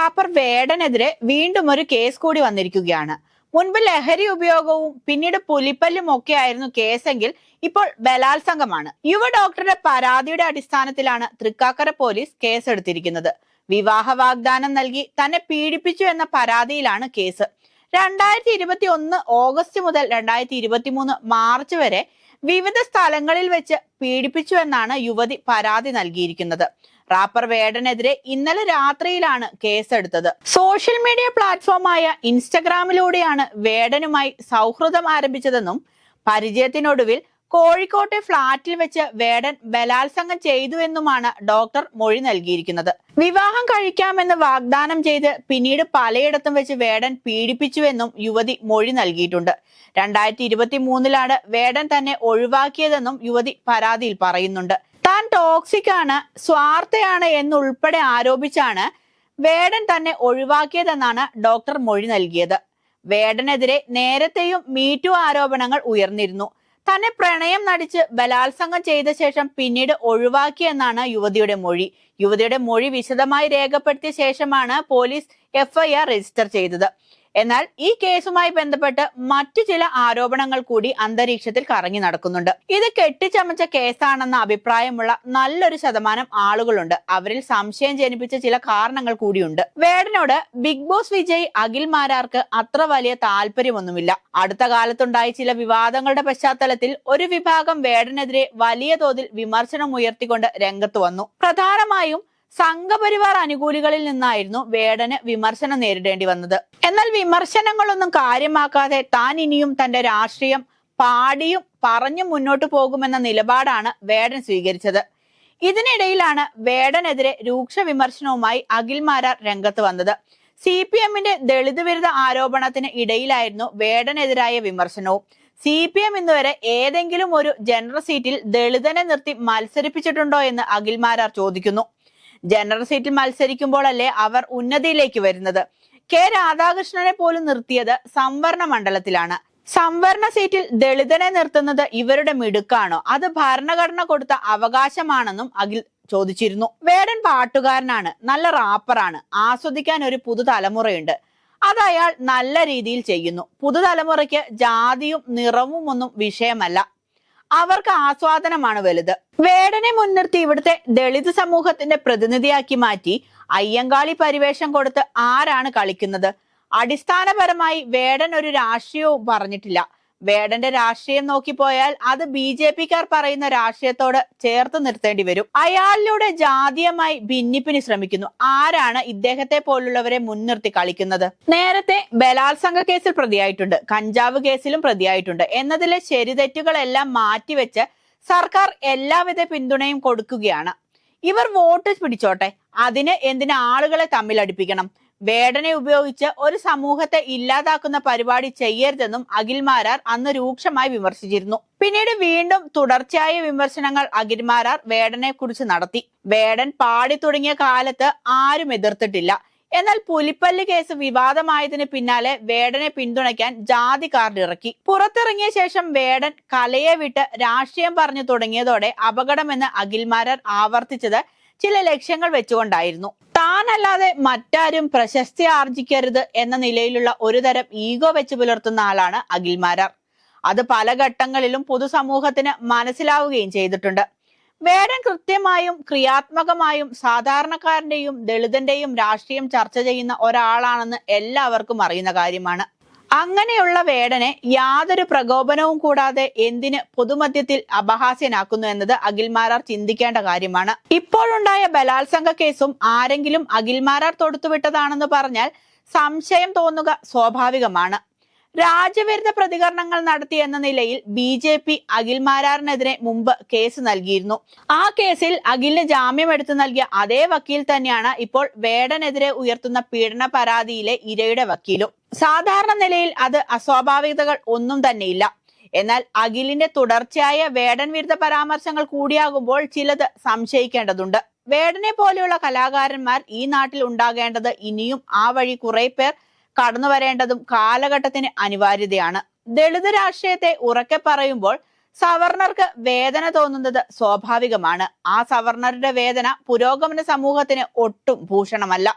Wrapper വേടനെതിരെ വീണ്ടും ഒരു case കൂടി വന്നിരിക്കുകയാണ്. മുൻപ് ലഹരി ഉപയോഗവും പിന്നീട് പുലിപ്പല്ലും ഒക്കെ ആയിരുന്നു കേസെങ്കിൽ ഇപ്പോൾ ബലാത്സംഗമാണ്. യുവ ഡോക്ടറുടെ പരാതിയുടെ അടിസ്ഥാനത്തിലാണ് തൃക്കാക്കര പോലീസ് കേസെടുത്തിരിക്കുന്നത് വിവാഹ വാഗ്ദാനം നൽകി തന്നെ പീഡിപ്പിച്ചു എന്ന പരാതിയിലാണ് കേസ് രണ്ടായിരത്തി ഇരുപത്തി ഒന്ന് ഓഗസ്റ്റ് മുതൽ രണ്ടായിരത്തി ഇരുപത്തി മൂന്ന് മാർച്ച് വരെ വിവിധ സ്ഥലങ്ങളിൽ വെച്ച് പീഡിപ്പിച്ചു എന്നാണ് യുവതി പരാതി നൽകിയിരിക്കുന്നത്. റാപ്പർ വേടനെതിരെ ഇന്നലെ രാത്രിയിലാണ് കേസെടുത്തത്. സോഷ്യൽ മീഡിയ പ്ലാറ്റ്ഫോമായ ഇൻസ്റ്റഗ്രാമിലൂടെയാണ് വേടനുമായി സൗഹൃദം ആരംഭിച്ചതെന്നും പരിചയത്തിനൊടുവിൽ കോഴിക്കോട്ടെ ഫ്ളാറ്റിൽ വെച്ച് വേടൻ ബലാത്സംഗം ചെയ്തു എന്നുമാണ് ഡോക്ടർ മൊഴി നൽകിയിരിക്കുന്നത്. വിവാഹം കഴിക്കാമെന്ന് വാഗ്ദാനം ചെയ്ത് പിന്നീട് പലയിടത്തും വെച്ച് വേടൻ പീഡിപ്പിച്ചുവെന്നും യുവതി മൊഴി നൽകിയിട്ടുണ്ട്. രണ്ടായിരത്തി ഇരുപത്തി മൂന്നിലാണ് വേടൻ തന്നെ ഒഴിവാക്കിയതെന്നും യുവതി പരാതിയിൽ പറയുന്നുണ്ട്. താൻ ടോക്സിക് ആണ് സ്വാർത്ഥയാണ് എന്നുൾപ്പെടെ ആരോപിച്ചാണ് വേടൻ തന്നെ ഒഴിവാക്കിയതെന്നാണ് ഡോക്ടർ മൊഴി നൽകിയത്. വേടനെതിരെ നേരത്തെയും മീറ്റു ആരോപണങ്ങൾ ഉയർന്നിരുന്നു. തന്നെ പ്രണയം നടിച്ച് ബലാത്സംഗം ചെയ്ത ശേഷം പിന്നീട് ഒഴിവാക്കിയെന്നാണ് യുവതിയുടെ മൊഴി. യുവതിയുടെ മൊഴി വിശദമായി രേഖപ്പെടുത്തിയ ശേഷമാണ് പോലീസ് എഫ്ഐആർ രജിസ്റ്റർ ചെയ്തത്. എന്നാൽ ഈ കേസുമായി ബന്ധപ്പെട്ട് മറ്റു ചില ആരോപണങ്ങൾ കൂടി അന്തരീക്ഷത്തിൽ കറങ്ങി നടക്കുന്നുണ്ട്. ഇത് കെട്ടിച്ചമച്ച കേസാണെന്ന അഭിപ്രായമുള്ള നല്ലൊരു ശതമാനം ആളുകളുണ്ട്. അവരിൽ സംശയം ജനിപ്പിച്ച ചില കാരണങ്ങൾ കൂടിയുണ്ട്. വേടനോട് ബിഗ് ബോസ് വിജയ് അഖിൽ മാരാർക്ക് അത്ര വലിയ താല്പര്യമൊന്നുമില്ല. അടുത്ത കാലത്തുണ്ടായ ചില വിവാദങ്ങളുടെ പശ്ചാത്തലത്തിൽ ഒരു വിഭാഗം വേടനെതിരെ വലിയ തോതിൽ വിമർശനം ഉയർത്തിക്കൊണ്ട് രംഗത്ത് വന്നു. പ്രധാനമായും സംഘപരിവാർ അനുകൂലികളിൽ നിന്നായിരുന്നു വേടന് വിമർശനം നേരിടേണ്ടി വന്നത്. എന്നാൽ വിമർശനങ്ങളൊന്നും കാര്യമാക്കാതെ താൻ ഇനിയും തന്റെ രാഷ്ട്രീയം പാടിയും പറഞ്ഞും മുന്നോട്ടു പോകുമെന്ന നിലപാടാണ് വേടൻ സ്വീകരിച്ചത്. ഇതിനിടയിലാണ് വേടനെതിരെ രൂക്ഷ വിമർശനവുമായി അഖിൽ മാരാർ രംഗത്ത് വന്നത്. സി പി എമ്മിന്റെ ദളിത് വിരുദ്ധ ആരോപണത്തിന് ഇടയിലായിരുന്നു വേടനെതിരായ വിമർശനവും. സി പി എം ഇന്നുവരെ ഏതെങ്കിലും ഒരു ജനറൽ സീറ്റിൽ ദളിതനെ നിർത്തി മത്സരിപ്പിച്ചിട്ടുണ്ടോ എന്ന് അഖിൽ മാരാർ ചോദിക്കുന്നു. ജനറൽ സീറ്റിൽ മത്സരിക്കുമ്പോഴല്ലേ അവർ ഉന്നതിയിലേക്ക് വരുന്നത്. കെ രാധാകൃഷ്ണനെ പോലും നിർത്തിയത് സംവരണ മണ്ഡലത്തിലാണ്. സംവരണ സീറ്റിൽ ദളിതനെ നിർത്തുന്നത് ഇവരുടെ മിടുക്കാണോ. അത് ഭരണഘടന കൊടുത്ത അവകാശമാണെന്നും അഖിൽ ചോദിച്ചിരുന്നു. വേടൻ പാട്ടുകാരനാണ്. നല്ല റാപ്പറാണ്. ആസ്വദിക്കാൻ ഒരു പുതുതലമുറയുണ്ട്. അത് അയാൾ നല്ല രീതിയിൽ ചെയ്യുന്നു. പുതുതലമുറയ്ക്ക് ജാതിയും നിറവും ഒന്നും വിഷയമല്ല. അവർക്ക് ആസ്വാദനമാണ് വലുത്. വേടനെ മുൻനിർത്തി ഇവിടുത്തെ ദളിത് സമൂഹത്തിന്റെ പ്രതിനിധിയാക്കി മാറ്റി അയ്യങ്കാളി പരിവേഷം കൊടുത്ത് ആരാണ് കളിക്കുന്നത്? അടിസ്ഥാനപരമായി വേടൻ ഒരു രാഷ്ട്രീയവും പറഞ്ഞിട്ടില്ല. വേടന്റെ രാഷ്ട്രീയം നോക്കിപ്പോയാൽ അത് ബി ജെ പിക്കാർ പറയുന്ന രാഷ്ട്രീയത്തോട് ചേർത്ത് നിർത്തേണ്ടി വരും. അയാളിലൂടെ ജാതീയമായി ഭിന്നിപ്പിന് ശ്രമിക്കുന്നു. ആരാണ് ഇദ്ദേഹത്തെ പോലുള്ളവരെ മുൻനിർത്തി കളിക്കുന്നത്? നേരത്തെ ബലാത്സംഗ കേസിൽ പ്രതിയായിട്ടുണ്ട്. കഞ്ചാവ് കേസിലും പ്രതിയായിട്ടുണ്ട്. എന്നതിലെ ശരിതെറ്റുകളെല്ലാം മാറ്റിവെച്ച് സർക്കാർ എല്ലാവിധ പിന്തുണയും കൊടുക്കുകയാണ്. ഇവർ വോട്ട് പിടിച്ചോട്ടെ? അതിന് എന്തിന് ആളുകളെ തമ്മിൽ അടുപ്പിക്കണം വേടനെ ഉപയോഗിച്ച് ഒരു സമൂഹത്തെ ഇല്ലാതാക്കുന്ന പരിപാടി ചെയ്യരുതെന്നും അഖിൽമാരാർ അന്ന് രൂക്ഷമായി വിമർശിച്ചിരുന്നു. പിന്നീട് വീണ്ടും തുടർച്ചയായ വിമർശനങ്ങൾ അഖിൽമാരാർ വേടനെ കുറിച്ച് നടത്തി. വേടൻ പാടി തുടങ്ങിയ കാലത്ത് ആരും എതിർത്തിട്ടില്ല. എന്നാൽ പുലിപ്പല്ല് കേസ് വിവാദമായതിന് പിന്നാലെ വേടനെ പിന്തുണയ്ക്കാൻ ജാതി കാർഡ് ഇറക്കി. പുറത്തിറങ്ങിയ ശേഷം വേടൻ കലയെ വിട്ട് രാഷ്ട്രീയം പറഞ്ഞു തുടങ്ങിയതോടെ അപകടമെന്ന് അഖിൽമാരാർ ആവർത്തിച്ചത് ചില ലക്ഷ്യങ്ങൾ വെച്ചുകൊണ്ടായിരുന്നു. താനല്ലാതെ മറ്റാരും പ്രശസ്തി ആർജിക്കരുത് എന്ന നിലയിലുള്ള ഒരുതരം ഈഗോ വെച്ച് പുലർത്തുന്ന ആളാണ് അഖിൽമാരാർ അത് പല ഘട്ടങ്ങളിലും പൊതുസമൂഹത്തിന് മനസ്സിലാവുകയും ചെയ്തിട്ടുണ്ട്. വേടൻ കൃത്യമായും ക്രിയാത്മകമായും സാധാരണക്കാരന്റെയും ദളിതന്റെയും രാഷ്ട്രീയം ചർച്ച ചെയ്യുന്ന ഒരാളാണെന്ന് എല്ലാവർക്കും അറിയുന്ന കാര്യമാണ്. അങ്ങനെയുള്ള വേടനെ യാതൊരു പ്രകോപനവും കൂടാതെ എന്തിന് പൊതുമധ്യത്തിൽ അപഹാസ്യനാക്കുന്നു എന്നത് അഖിൽമാരാർ ചിന്തിക്കേണ്ട കാര്യമാണ്. ഇപ്പോഴുണ്ടായ ബലാത്സംഗ കേസും ആരെങ്കിലും അഖിൽമാരാർ തൊടുത്തുവിട്ടതാണെന്ന് പറഞ്ഞാൽ സംശയം തോന്നുക സ്വാഭാവികമാണ്. രാജ്യവിരുദ്ധ പ്രതികരണങ്ങൾ നടത്തി എന്ന നിലയിൽ ബി ജെ പി അഖിൽ മാരാറിനെതിരെ മുമ്പ് കേസ് നൽകിയിരുന്നു. ആ കേസിൽ അഖിലിന് ജാമ്യം എടുത്തു നൽകിയ അതേ വക്കീൽ തന്നെയാണ് ഇപ്പോൾ വേടനെതിരെ ഉയർത്തുന്ന പീഡന പരാതിയിലെ ഇരയുടെ വക്കീലും. സാധാരണ നിലയിൽ അത് അസ്വാഭാവികതകൾ ഒന്നും തന്നെയില്ല. എന്നാൽ അഖിലിന്റെ തുടർച്ചയായ വേടൻ വിരുദ്ധ പരാമർശങ്ങൾ കൂടിയാകുമ്പോൾ ചിലത് സംശയിക്കേണ്ടതുണ്ട്. വേടനെ പോലെയുള്ള കലാകാരന്മാർ ഈ നാട്ടിൽ ഉണ്ടാകേണ്ടത് ഇനിയും ആ വഴി കുറെ പേർ കടന്നു വരേണ്ടതും കാലഘട്ടത്തിന് അനിവാര്യതയാണ്. ദളിത് രാഷ്ട്രീയത്തെ ഉറക്കെ പറയുമ്പോൾ സവർണർക്ക് വേദന തോന്നുന്നത് സ്വാഭാവികമാണ്. ആ സവർണറുടെ വേദന പുരോഗമന സമൂഹത്തിന് ഒട്ടും ഭൂഷണമല്ല.